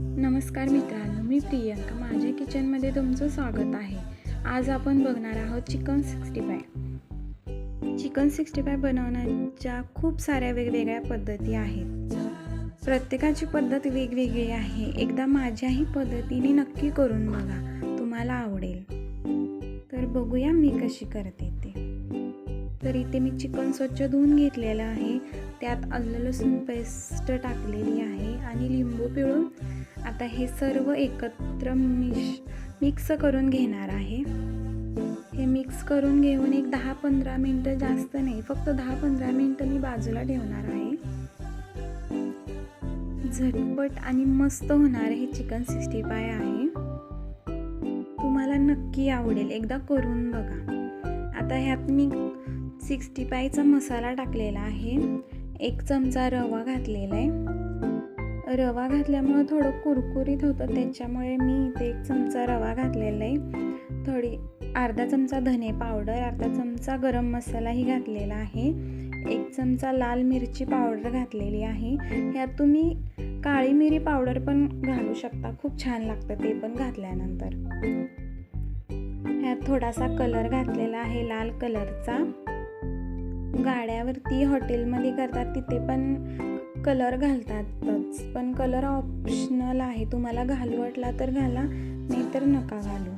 नमस्कार मित्रांनो मी प्रियंका. माझ्या किचनमध्ये तुमचं स्वागत आहे. आज आपण बघणार आहोत chicken sixty five. Chicken sixty five बनवण्याच्या खूप साऱ्या वेगवेगळ्या पद्धती आहेत. प्रत्येकाची पद्धत वेगवेगळी आहे. एकदा माझ्याही पद्धतीने नक्की करून बघा. तुम्हाला आवडेल. तर बघूया मी कशी करते ते. तर इथे मी चिकन स्वच्छ धुवून घेतलेलं आहे. त्यात आलं लसूण पेस्ट टाकलेली आहे आणि लिंबू पिळून आता हे सर्व एकत्र मिश मिक्स करून घेणार आहे. हे मिक्स करून घेऊन एक दहा पंधरा मिनटं जास्त नाही फक्त दहा पंधरा मिनटं मी बाजूला ठेवणार आहे. झटपट आणि मस्त होणार हे चिकन सिक्स्टी फाय आहे. तुम्हाला नक्की आवडेल एकदा करून बघा. आता ह्यात मी सिक्स्टी फायचा मसाला टाकलेला आहे. एक चमचा रवा घातलेला आहे. रवा घातल्यामुळं थोडं कुरकुरीत होतं त्याच्यामुळे मी इथे एक चमचा रवा घातलेला आहे. थोडी अर्धा चमचा धने पावडर अर्धा चमचा गरम मसालाही घातलेला आहे. एक चमचा लाल मिरची पावडर घातलेली आहे. ह्यात तुम्ही काळी मिरी पावडर पण घालू शकता खूप छान लागतं ते पण घातल्यानंतर. ह्यात थोडासा कलर घातलेला आहे लाल कलरचा. गाड्यावरती हॉटेलमध्ये करतात तिथे पण कलर घालतातच. पण कलर ऑप्शनल आहे. तुम्हाला घालू वाटला तर घाला नाही तर नका घालू.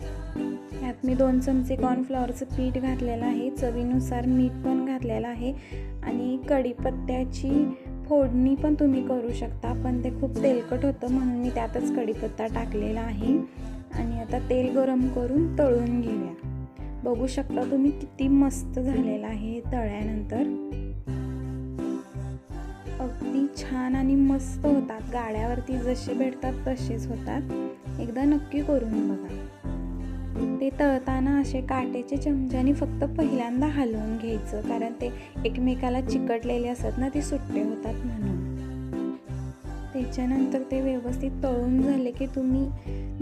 यात मी दोन चमचे कॉर्नफ्लॉवरचं पीठ घातलेलं आहे. चवीनुसार मीठ पण घातलेलं आहे. आणि कढीपत्त्याची फोडणी पण तुम्ही करू शकता पण ते खूप तेलकट होतं म्हणून मी त्यातच कढीपत्ता टाकलेला आहे. आणि आता तेल गरम करून तळून घेऊया. बघू शकता तुम्ही किती मस्त झालेलं आहे तळ्यानंतर. अगदी छान आणि मस्त होतात. गाड्यावरती जसे भेटतात तसेच होतात. एकदा नक्की करून बघा. ते तळताना असे काटेचे चमच्याने फक्त पहिल्यांदा हलवून घ्यायचं कारण ते एकमेकाला चिकटलेले असतात ना ते सुट्टे होतात म्हणून. त्याच्यानंतर ते व्यवस्थित तळून झाले की तुम्ही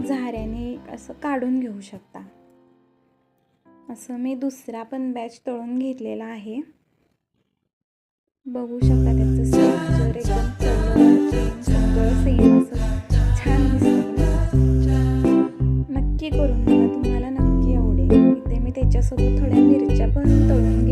झाऱ्याने असं काढून घेऊ शकता. असं मी दुसरा पण बॅच तळून घेतलेला आहे. बघू शकता त्याचं स्ट्रक्चर एकदम सगळं सेम असं छान नक्की करून तुम्हाला नक्की आवडेल. इथे मी त्याच्यासोबत थोड्या मिरच्या पण तळून